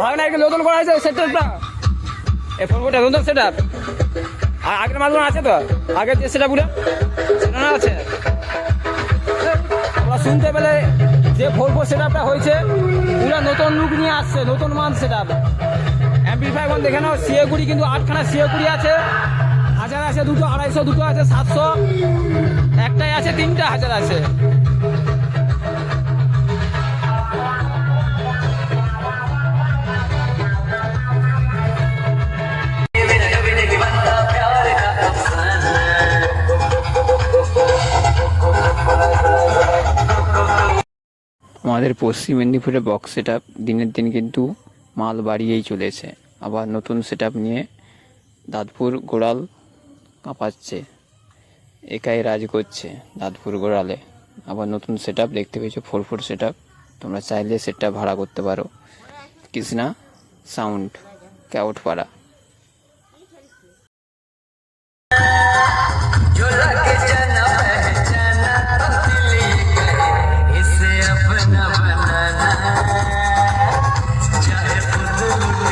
ভাগনা এগুলো নতুন করা হয়েছে সেট আপটা নতুন সেট আর আগের মালগুলো আছে তো? আগের যে সেট আপগুলো সেটা না আছে? আমরা শুনতে পেলে যে ফোর সেট আপটা হয়েছে, পুরো নতুন লুক নিয়ে আসছে, নতুন মান সেট আপ অ্যাম্পিফাই এখন দেখে নাও সিএকুড়ি কিন্তু আটখানা সিএকুড়ি আছে। হাজার আছে দুটো, আড়াইশো দুটো আছে, সাতশো। তিনটা হাজার আছে। আমাদের পশ্চিম মেদিনীপুরে বক্স সেট দিনের দিন কিন্তু মাল বাড়িয়েই চলেছে। আবার নতুন সেট নিয়ে দাঁতপুর গোড়াল কাঁপাচ্ছে। একাই রাজ করছে দাঁতপুর গোড়ালে। আবার নতুন সেট দেখতে পেয়েছ ফোর ফোর সেট তোমরা চাইলে সেটটা ভাড়া করতে পারো। কৃষ্ণা সাউন্ড ক্যাউটপাড়া